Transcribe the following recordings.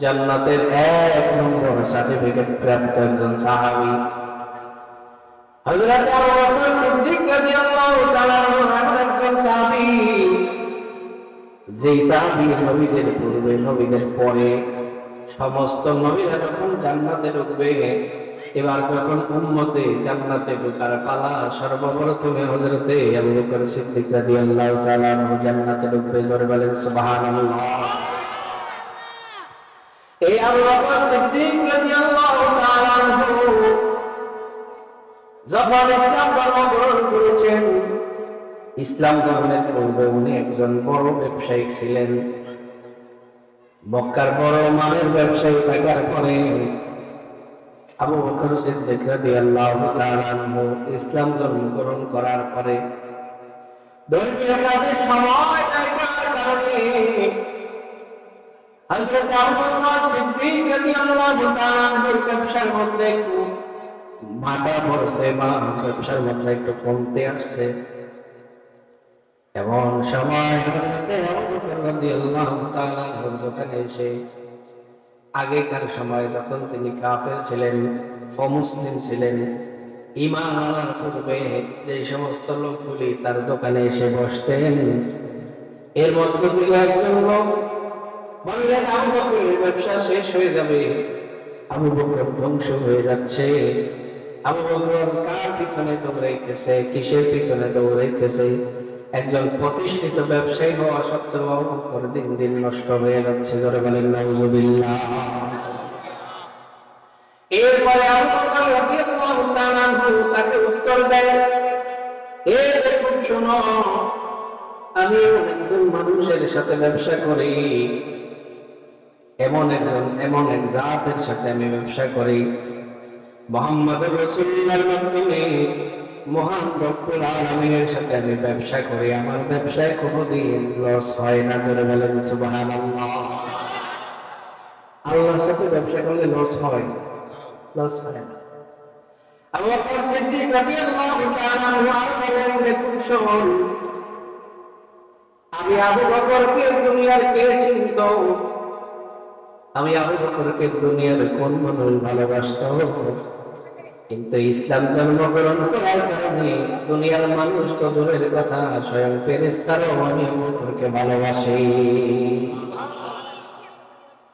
জান্নাতের এক নম্বর সার্টিফিকেট প্রাপ্ত একজন সাহাবী। হযরত আবু বকর সিদ্দিক রাদিয়াল্লাহু তাআলা আনহু একজন সাহাবী। যেই সাহাবী নবীদের পূর্বে, নবীদের পরে সমস্ত নবীরা যখন জান্নাতে ঢুকবে, এবার যখন উম্মতে জান্নাতে ঢোকার পালা সর্বপ্রথমে হযরতে আবু বকর সিদ্দিক রাদিয়াল্লাহু তাআলা জান্নাতে ঢুকবে। জোরে বলেন, সুবহানাল্লাহ। এই আবু সিদ্দিক রাদিয়াল্লাহু তাআলা যখন ইসলাম ধর্ম গ্রহণ করেছেন, ইসলাম ধর্মের পূর্বে উনি একজন বড় ব্যবসায়ী ছিলেন। মক্কার বড় মানের ব্যবসায়ী থাকার পরে আবু বকর সিদ্দিক রাদিয়াল্লাহু তাআলা ইসলাম ধর্ম গ্রহণ করার পরে ধর্মীয় সময় কারণে আনহুর ব্যবসার একটু কমতে আসছে। সময় দোকানে এসে আগেকার সময় যখন তিনি কাফের ছিলেন অমুসলিম ছিলেন ইমান আনার পূর্বে যে সমস্ত লোকগুলি তার দোকানে এসে বসতেন, এর মধ্য থেকে একজন লোক বললেন আবু বকরের ব্যবসা শেষ হয়ে যাবে। আবু বকর ধ্বংস হয়ে যাচ্ছে। আবু বকর কার পিছনে দৌড়াইতেছে? কিসের পিছনে দৌড়াইতেছে? একজন প্রতিষ্ঠিত ব্যবসায়ী হওয়া সত্ত্বেও আবু বকর দিন দিন নষ্ট হয়ে যাচ্ছে। জোরে বলেন, নাউজুবিল্লাহ। এরপরে আবু বকর তাকে উত্তর দেয়, এ দেখুন, শোনো, আমি একজন মানুষের সাথে ব্যবসা করি। এমন একজন, এমন এক জাতের সাথে আমি ব্যবসা করি। মোহাম্মদ রসুল্লাহর মাধ্যমে মহান রব্বুল আলামিনের সাথে আমি ব্যবসা করি। আমার ব্যবসায় কোনোদিন লস হয় না, জোরে বলেন সুবহানাল্লাহ। আল্লাহর সাথে ব্যবসা করলে লস হয়? লস হয় না। বকর আমি আবু বকরকে দুনিয়ার কে চিনত? আমি আবু বকরকে দুনিয়ার কোন মানুষ ভালোবাসত কিন্তু ইসলাম জন্মগ্রহণ করার কারণে দুনিয়ার মানুষ তো দূরের কথা, স্বয়ং ফেরেস্তারও আমি বকরকে ভালোবাসি।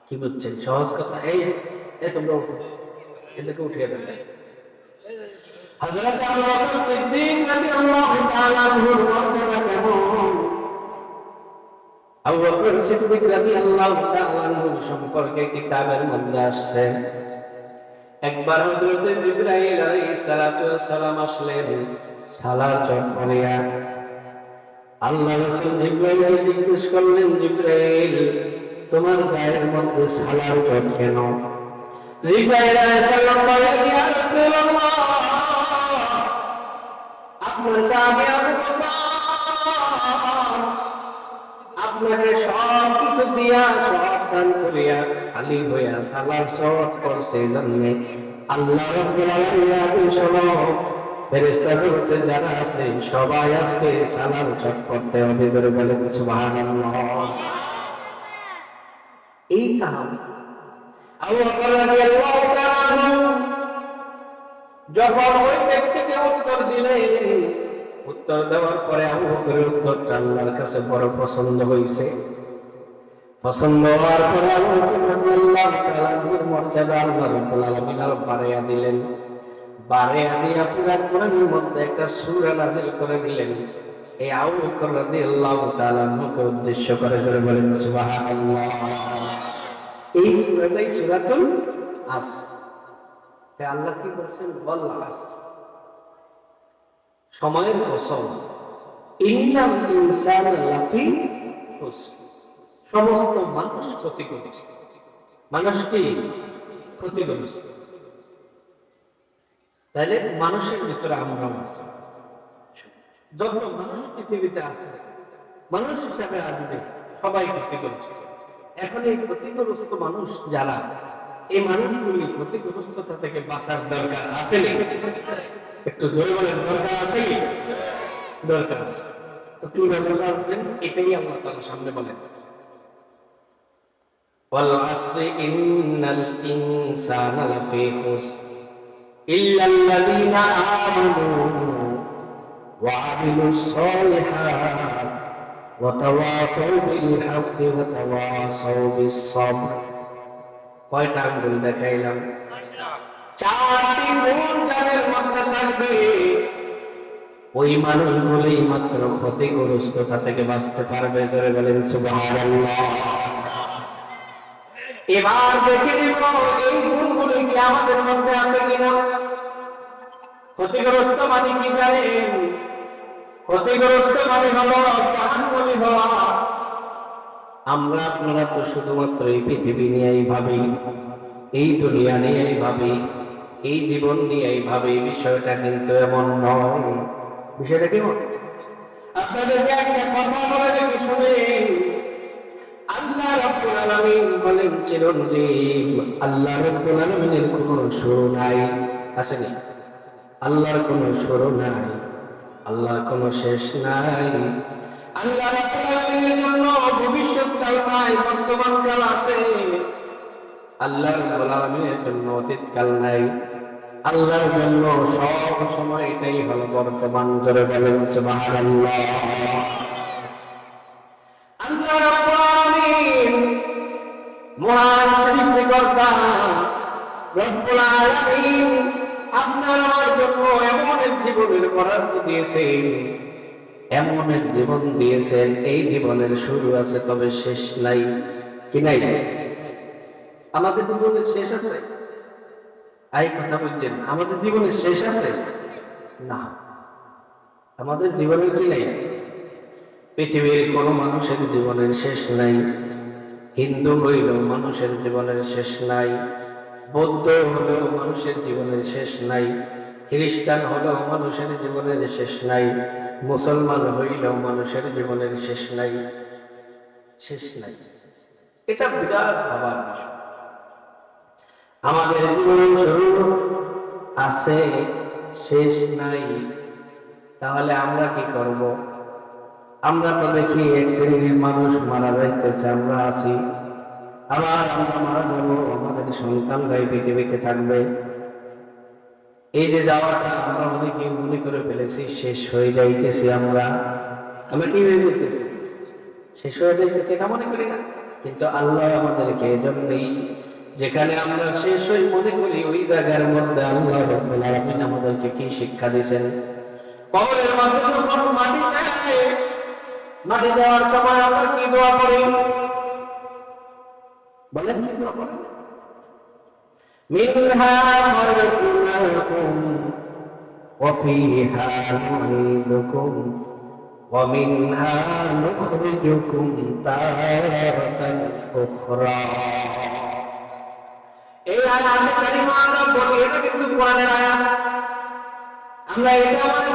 কি বুঝছেন? সহজ কথা। এই এ তোমরা উঠো এদেরকে উঠিয়ে দেবে হযরত আবু বকর সিদ্দিক রাদিয়াল্লাহু তাআলা আবু বকর সিদ্দিক রাদিয়াল্লাহু তাআলা সম্পর্কে কিতাবের মধ্যে আসছে, একবার হযরত জিবরাইল আলাইহিস সালাতু ওয়াসসালাম আসলেন সালার চট পড়িয়া আল্লাহ রাসূল জিবরাইলকে জিজ্ঞেস করলেন, জিবরাইল, তোমার গায়ের মধ্যে সালার চট কেন? জিবরাইল আলাইহিস সালাম বলেন, ইয়া রাসূলুল্লাহ, আপনার চাবি আবু বকর আপনাকে সব কিছু দিয়া, সব দান করিয়া খালি হইয়া সালার সব করছে জন্যে আল্লাহ রাব্বুল আলামিন শোনো, ফেরেশতা জগতে যারা আছে, সবাই আজকে সালার চট করতে হবে জোরে বলে সুবহানাল্লাহ। এই সাহাবী আবু বকর রাদিয়াল্লাহু তাআলা যখন ওই ব্যক্তিকে উত্তর দিলেন উত্তর দেওয়ার পরে আবু বকরের উত্তরটা আল্লাহর কাছে বড় পছন্দ হয়েছে পছন্দ হওয়ার পরে আবু বকর রাদিয়াল্লাহু তাআলা আনহুর মর্যাদা আল্লাহ রাব্বুল আলামিন আরও বাড়াইয়া দিলেন। বাড়াইয়া দিয়া পুরা কোরআনের মধ্যে একটা সূরা নাযিল করে দিলেন। এই আবু বকর রাদিয়াল্লাহু তাআলা আনহুকে উদ্দেশ্য করে জোরে বলেন, সুবহানাল্লাহ। এই সূরাটাই সূরাতুল আসর তে আল্লাহ কি বলছেন? বল আসর সময়ের কসম। ইন্নাল ইনসান লাফি সমস্ত মানুষ ক্ষতিগ্রস্ত মানুষ কি? ক্ষতিগ্রস্ত তাহলে মানুষের ভিতরে আমরা আছি। যত মানুষ পৃথিবীতে আছে, মানুষ হিসাবে আসবে, সবাই ক্ষতিগ্রস্ত এখন এই ক্ষতিগ্রস্ত মানুষ যারা, এই মানুষগুলি ক্ষতিগ্রস্ততা থেকে বাঁচার দরকার আছে একটু জোরে বলেন দরকার আছে কি দরকার আছে তো কিভাবে বাঁচবেন এটাই আল্লাহ তাআলা সামনে বলেন والعصر إن الإنسان لفي خسر إلا الذين آمنوا وعملوا الصالحات وتواصوا بالحق وتواصوا بالصبر কয়টা আঙ্গুল দেখাইলাম চারটি গুণ যাদের মধ্যে থাকবে, ওই মানুষগুলোই মাত্র ক্ষতিগ্রস্ততা থেকে বাঁচতে পারবে, জোরে বলেন সুবহানাল্লাহ। এবার দেখে নিব, এই গুণগুলো কি আমাদের মধ্যে আছে কিনা? ক্ষতিগ্রস্ত মানে কি জানেন? ক্ষতিগ্রস্ত মানে হলো হওয়া। আমরা, আপনারা তো শুধুমাত্র এই পৃথিবী নিয়েই ভাবি এই দুনিয়া নিয়েই ভাবি এই জীবন নিয়ে এইভাবে এই বিষয়টা কিন্তু এমন নয়। বিষয়টা কেমন? আপনাদেরকে একটা কথা বলে দেখি, শুনেন। আল্লাহ রাব্বুল আলামিন বলেন, চিরঞ্জীব, আল্লাহ রাব্বুল আলামিনের কোনো শুরু নাই। আসেনি আল্লাহর কোনো শুরু নাই। আল্লাহর কোনো শেষ নাই। আল্লাহ রাব্বুল আলামিনের জন্য ভবিষ্যৎকাল নাই বর্তমানকাল আছে। আল্লাহ রাব্বুল আলামিনের জন্য অতীতকাল নাই। আল্লাহর জন্য সব সময় এটাই হলো বর্তমান, জোরে বলেন সুবহানাল্লাহ। আল্লাহ রাব্বুল আলামিন মহান সৃষ্টিকর্তা রব্বুল আলামিন আপনার আমার জন্য এমন এক জীবনের বরাদ্দ দিয়েছেন, এমন এক জীবন দিয়েছেন, এই জীবনের শুরু আছে তবে শেষ নাই, কি নাই? আমাদের জীবনের শেষ আছে? আই কথা বলছেন আমাদের জীবনের শেষ আছে? না। আমাদের জীবনে কি নাই? পৃথিবীর কোনো মানুষের জীবনের শেষ নাই। হিন্দু হইলেও মানুষের জীবনের শেষ নাই। বৌদ্ধ হলেও মানুষের জীবনের শেষ নাই। খ্রিস্টান হলেও মানুষের জীবনের শেষ নাই। মুসলমান হইলেও মানুষের জীবনের শেষ নাই। শেষ নাই। এটা বিরাট ভাবার বিষয়। আমাদের জীবনের শুরু আছে, শেষ নাই। তাহলে আমরা কি করব? আমরা তো দেখি এক শ্রেণির মানুষ মারা যাইতেছে, আমরা আছি। আবার আমরা মারা যাব, আমাদের সন্তানরাই পৃথিবীতে থাকবে। এই যে যাওয়াটা আমরা অনেকে মনে করে ফেলেছি, শেষ হয়ে যাইতেছি আমরা। আমরা কি হয়ে যাইতেছি? শেষ হয়ে যাইতেছি এটা মনে করি না। কিন্তু আল্লাহ আমাদেরকে এজন্যই যেখানে আমরা শেষ হই মনে করি ওই জায়গার মধ্যে আল্লাহ রব্বুল আলামিন আমাদেরকে কি শিক্ষা দিয়েছেন কবরের মধ্যে যখন মাটি দেয় মাটি দেওয়ার সময় আমরা কি দোয়া করি বলেন কি দোয়া করি منها خلقناكم وفيها نعيدكم ومنها نخرجكم تارة أخرى এই আয়াতে কারিমা আমরা বলি এটা কিন্তু কোরআনের আয়াত। আমরা এটা আমাদের